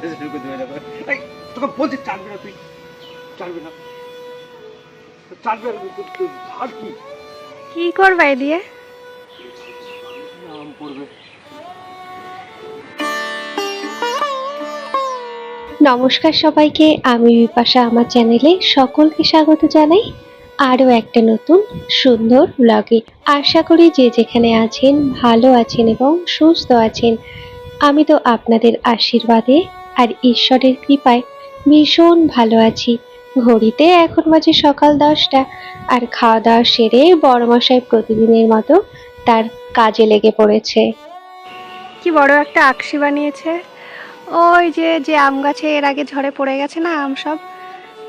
শুরু করে দেবে দেখো তোকে বলছি চাটবি না তুই চাটবি না চাটবি না তুই- তুই কি? কি করবে এ দিয়ে আম পড়বে। নমস্কার সবাইকে আমি বিপাশা আমার চ্যানেলে সকলকে স্বাগত জানাই। আরও একটা নতুন সুন্দর ব্লগে আশা করি যে যেখানে আছেন ভালো আছেন এবং সুস্থ আছেন। আমি তো আপনাদের আশীর্বাদে আর ঈশ্বরের কৃপায় ভীষণ ভালো আছি। ঘড়িতে এখন বাজে সকাল দশটা, আর খাওয়া দাওয়া সেরে বড়মশাই প্রতিদিনের মতো তার কাজে লেগে পড়েছে। কি বড় একটা আকশি বানিয়েছে। ওই যে যে আম গাছে এর আগে ঝড়ে পড়ে গেছে না আম সব,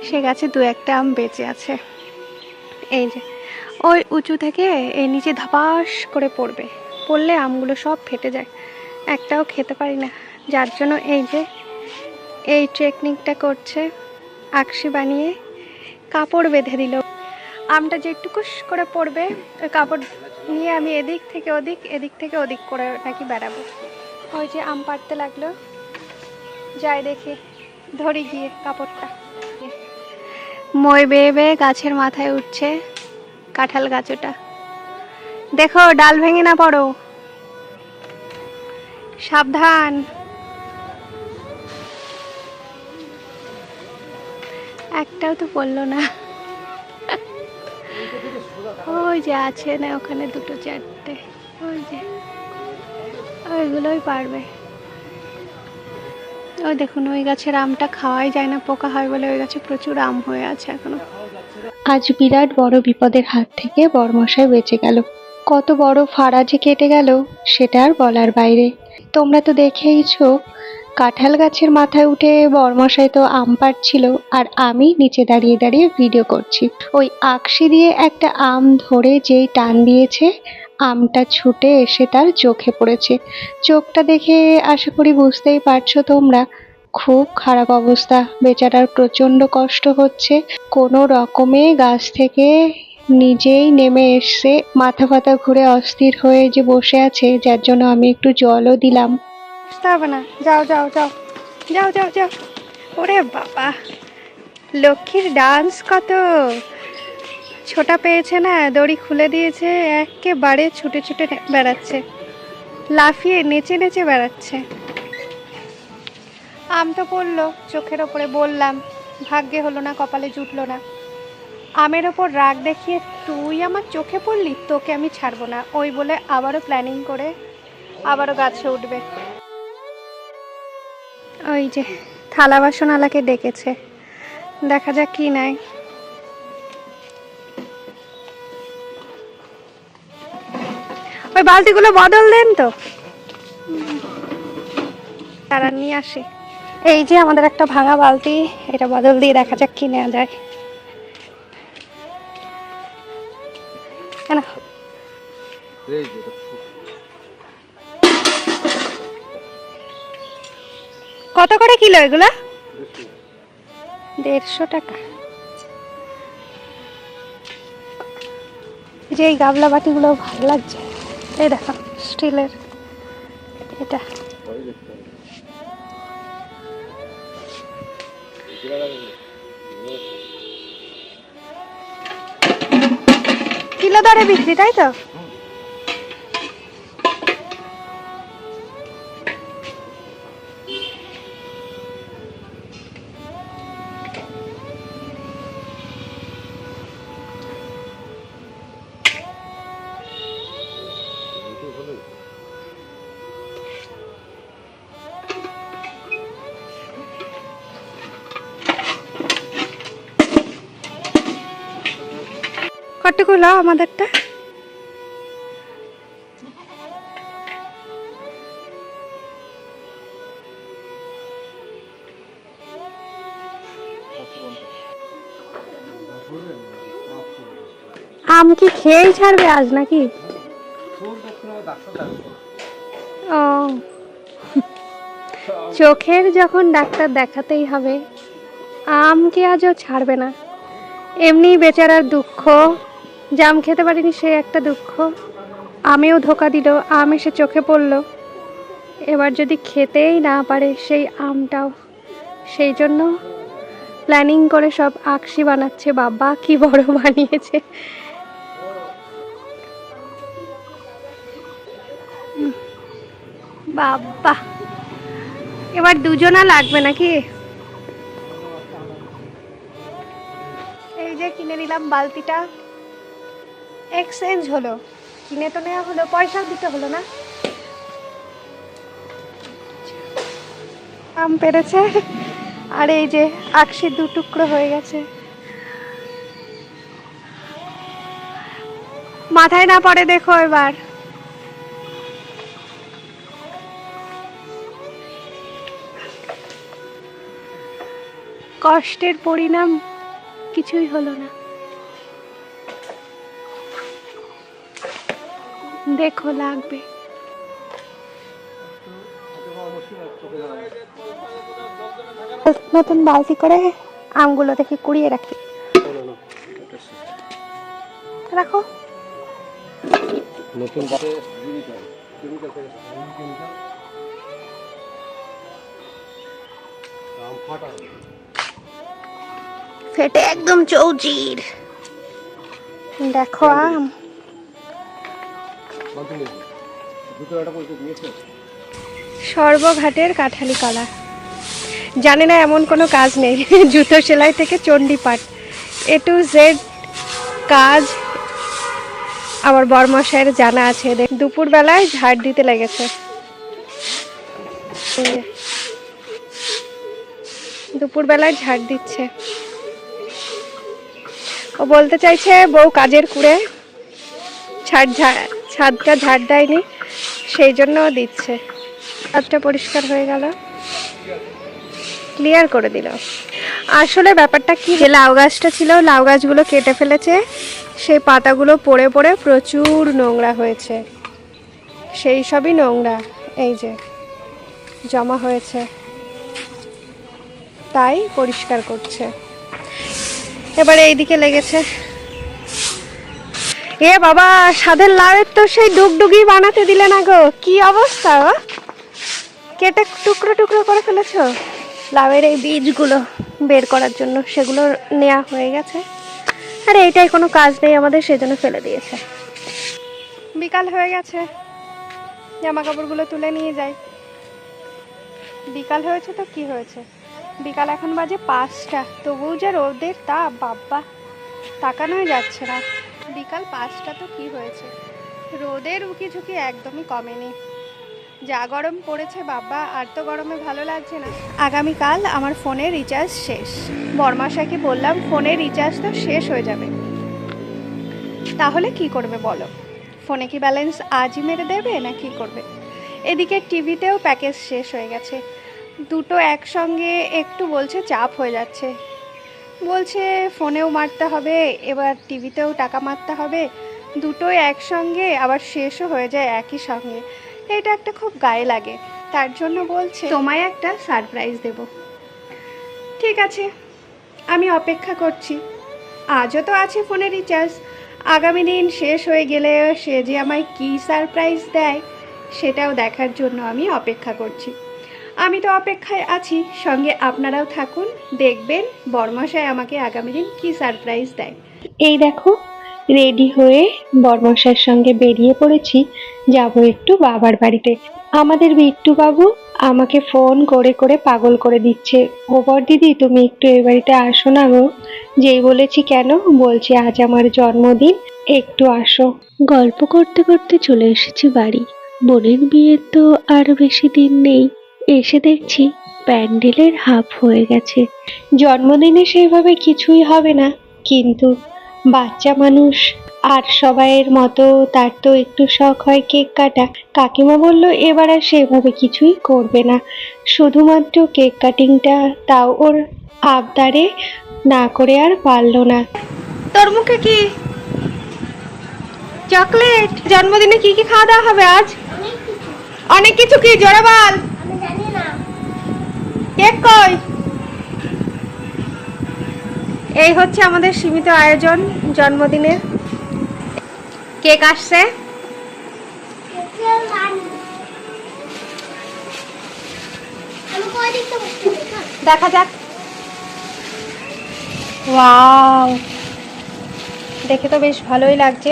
সে গাছে দু একটা আম বেঁচে আছে। এই যে, ওই উঁচু থেকে এই নিচে ধপাস করে পড়বে। পড়লে আমগুলো সব ফেটে যায়। একটাও খেতে পারি না। যার জন্য এই যে এই টেকনিকটা করছে। আকশি বানিয়ে কাপড় বেঁধে দিল। আমটা যে একটুকুস করে পড়বে, ওই কাপড় নিয়ে আমি এদিক থেকে ওদিক, এদিক থেকে ওদিক করে নাকি বেড়াবো। ওই যে আম পাড়তে লাগল। যাই দেখি, ধরি গিয়ে কাপড়টা। মই বেয়ে বেয়ে গাছের মাথায় উঠছে কাঁঠাল গাছ ওটা দেখো, ডাল ভেঙে না পড়ো। সাবধান। একটাও তো পড়ল না। ওই যে আছে না, ওখানে দুটো চারটে। ওই যে, ওইগুলোই পারবে। ওই দেখুন, ওই গাছের আমটা খাওয়াই যায় না, পোকা হয় বলে ওই গাছে প্রচুর আম হয়ে আছে এখনও। আজ বিরাট বড় বিপদের হাত থেকে বড়মশাই বেঁচে গেল। কত বড় ফাড়া যে কেটে গেল, সেটা আর বলার বাইরে। তোমরা তো দেখেইছো কাঁঠাল গাছের মাথায় উঠে বড়মশাই তো আম পাড়ছিল, আর আমি নিচে দাঁড়িয়ে দাঁড়িয়ে ভিডিও করছি। ওই আকশি দিয়ে একটা আম ধরে যেই টান দিয়েছে, আমটা ছুটে এসে তার চোখে পড়েছে। চোখটা দেখে আশা করি বুঝতেই পারছ তোমরা, খুব খারাপ অবস্থা। বেচারার প্রচণ্ড কষ্ট হচ্ছে। কোনো রকমে গাছ থেকে নিজেই নেমে এসছে মাথা ফাতা ঘুরে অস্থির হয়ে যে বসে আছে, যার জন্য আমি একটু জলও দিলাম। বুঝতে হবে না। যাও যাও যাও। যাও যাও যাও। ওরে বাবা। লক্ষ্মীর ডান্স কত? ছোটা পেয়েছে না, দড়ি খুলে দিয়েছে, একেবারে ছুটে ছুটে বেড়াচ্ছে। লাফিয়ে নেচে নেচে বেড়াচ্ছে। আম তো পড়ল, চোখের ওপরে বললাম। ভাগ্যে হলো না, কপালে জুটলো না। আমের ওপর রাগ দেখিয়ে তুই আমার চোখে পড়লি? তোকে আমি ছাড়বো না। ওই বলে আবারও প্ল্যানিং করে আবারও গাছে উঠবে। ওই যে থালা বাসনালাকে ডেকেছে। দেখা যাক কি নাই ওই বালতিগুলো বদল দেন তো। তারা নিয়ে আসে। এই যে আমাদের একটা ভাঙা বালতি, এটা বদল দিয়ে দেখা যাক কি নেওয়া যায়। কেন? কত করে কিলো এগুলো? দেড়শো টাকা। যে এই গাবলা বাটিগুলো ভালো লাগছে। এই দেখো, স্টিলের। এটা। কিলো দরে বিক্রি, তাই তো? কতগুলো আমাদেরটা। আম কি খেয়েই ছাড়বে আজ নাকি। ও। চোখের যখন ডাক্তার দেখাতেই হবে, আম কি আজও ছাড়বে না? এমনি বেচারার দুঃখ জাম খেতে পারিনি সে একটা দুঃখ। আমেও ধোকা দিল আম এসে চোখে পড়ল। এবার যদি খেতেই না পারে সেই আমটাও, সেই জন্য প্ল্যানিং করে সব আকশি বানাচ্ছে বাবা, কি বড় বানিয়েছে। বাবা, এবার দুজনা লাগবে নাকি? এই যে কিনে নিলাম বালতিটা। এক্সচেঞ্জ হলো। কিনে তো নেওয়া হলো, পয়সাও দিতে হলো না। আম পেরেছে। আর এই যে আকশি দু টুকরো হয়ে গেছে। মাথায় না পড়ে দেখো এবার। কষ্টের পরিণাম কিছুই হলো না। দেখো লাগবে। নতুন বালতি করে আমগুলো দেখে কুড়িয়ে রাখি। রাখো। নতুন ফেটে একদম চৌচির। দেখো আম। সর্বঘাটের কাঠালি কলা। জানি না এমন কোনো কাজ নেই, জুতো সেলাই থেকে চণ্ডীপাঠ এ টু জেড কাজ আমার বরমশাইয়ের জানা আছে। দুপুরবেলায় ঝাড় দিতে লেগেছে। দুপুরবেলায় ঝাড় দিচ্ছে। ও বলতে চাইছে বউ কাজের কুড়ে ছাদ ঝাড় ছাদটা ঝাড় দেয়নি, সেই জন্য দিচ্ছে। ছাদটা পরিষ্কার হয়ে গেল। ক্লিয়ার করে দিল। আসলে ব্যাপারটা কি? যে লাউ গাছটা ছিল, লাউ গাছগুলো কেটে ফেলেছে। সেই পাতাগুলো পড়ে পড়ে প্রচুর নোংরা হয়েছে। সেই সবই নোংরা, এই যে জমা হয়েছে। তাই পরিষ্কার করছে। এবারে এইদিকে লেগেছে। এ বাবা, সাদের লাউয়ের তো সেই ডুগডুগি বানাতে দিলে না গো। কি অবস্থা কেটে টুকরো টুকরো করে ফেলেছো? লাউয়ের এই বীজগুলো বের করার জন্য সেগুলো নেওয়া হয়ে গেছে। আরে এইটাই কোনো কাজ নেই আমাদের, সেজন্য ফেলে দিয়েছে। বিকাল হয়ে গেছে। জামা কাপড়গুলো তুলে নিয়ে যাই। বিকাল হয়েছে তো কি হয়েছে? বিকাল এখন বাজে পাঁচটা। তবুও যে রোদের তাপ, বাব্বা। তাকানোই যাচ্ছে না। বিকাল পাঁচটা তো কি হয়েছে? রোদের উকি ঝুঁকি একদমই কমেনি। যা গরম পড়েছে বাবা, আর তো গরমে ভালো লাগছে না। আগামীকাল আমার ফোনের রিচার্জ শেষ। বরমাসাকে বললাম, ফোনের রিচার্জ তো শেষ হয়ে যাবে। তাহলে কি করবে বলো? ফোনে কি ব্যালেন্স আজই মেরে দেবে, না কি করবে? এদিকে টিভিতেও প্যাকেজ শেষ হয়ে গেছে। দুটো একসঙ্গে একটু বলছে, চাপ হয়ে যাচ্ছে। বলছে, ফোনেও মারতে হবে, এবার টিভিতেও টাকা মারতে হবে। দুটোই একসঙ্গে, আবার শেষও হয়ে যায় একই সঙ্গে। এটা একটা খুব গায়ে লাগে। তার জন্য বলছে, তোমায় একটা সারপ্রাইজ দেব। ঠিক আছে, আমি অপেক্ষা করছি। আজও তো আছে ফোনে রিচার্জ আগামী দিন শেষ হয়ে গেলে সে যে আমায় কী সারপ্রাইজ দেয়, সেটাও দেখার জন্য আমি অপেক্ষা করছি। আমি তো অপেক্ষায় আছি। সঙ্গে আপনারাও থাকুন। দেখবেন বর্মশায় আমাকে আগামী দিন কী সারপ্রাইজ দেয়। এই দেখো রেডি হয়ে বর্মশার সঙ্গে বেরিয়ে পড়েছি। যাব একটু বাবার বাড়িতে। আমাদের বিট্টু বাবু আমাকে ফোন করে করে পাগল করে দিচ্ছে। ও দিদি তুমি একটু এ বাড়িতে আসো না গো। যেই বলেছি কেন? বলছি আজ আমার জন্মদিন একটু আসো। গল্প করতে করতে চলে এসেছি বাড়ি। বোনের বিয়ের তো আর বেশি দিন নেই। এসে দেখছি প্যান্ডেলের হাফ হয়ে গেছে। জন্মদিনে সেইভাবে কিছুই হবে না কিন্তু বাচ্চা মানুষ আর সবাইয়ের মতো তার তো একটু শখ হয় কেক কাটা। কাকিমা বলল এবার আর সেভাবে কিছুই করবে না। শুধুমাত্র কেক কাটিংটা তাও ওর আবদারে না করে আর পারল না। তোর মুখে কি চকলেট? জন্মদিনে কি কি খাওয়া দাওয়া হবে আজ? অনেক কিছু। কি? জোরে বল? কেক কই? এই হচ্ছে আমাদের সীমিত আয়োজন জন্মদিনের কেক আসছে। দেখা যাক। ওয়াও। দেখে তো বেশ ভালোই লাগছে।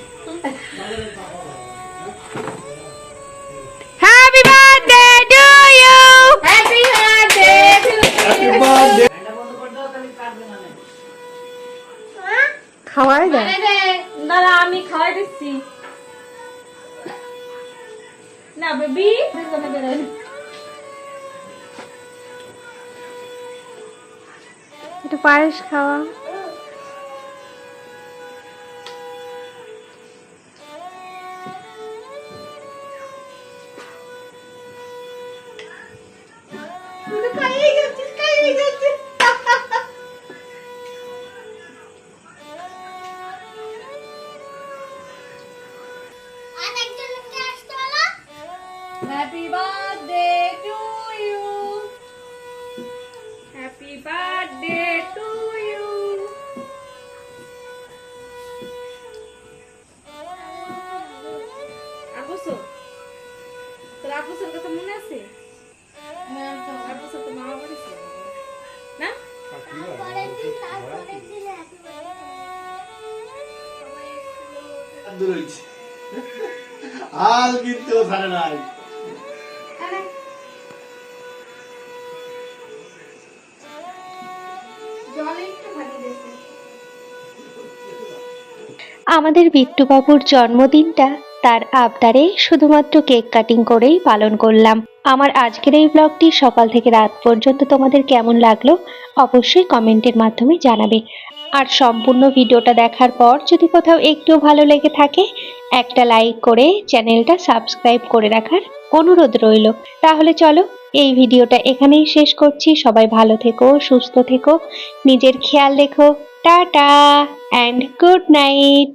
একটু পায়েস খাওয়া। হ্যাপি birthday টু ইউ তোর আবুসোর কথা মনে আছে? আবুসো তো মামা বলেছে না? আল কিন্তু ছাড়ে নাই। আমাদের বিট্টুবাবুর জন্মদিনটা তার আবদারে শুধুমাত্র কেক কাটিং করেই পালন করলাম। আমার আজকের এই ব্লগটি সকাল থেকে রাত পর্যন্ত তোমাদের কেমন লাগল অবশ্যই কমেন্টের মাধ্যমে জানাবে। আর সম্পূর্ণ ভিডিওটা দেখার পর যদি কোথাও একটু ভালো লেগে থাকে, একটা লাইক করে চ্যানেলটা সাবস্ক্রাইব করে রাখার অনুরোধ রইল। তাহলে চলো এই ভিডিওটা এখানেই শেষ করছি। সবাই ভালো থেকো, সুস্থ থেকো, নিজের খেয়াল রেখো। Tata and good night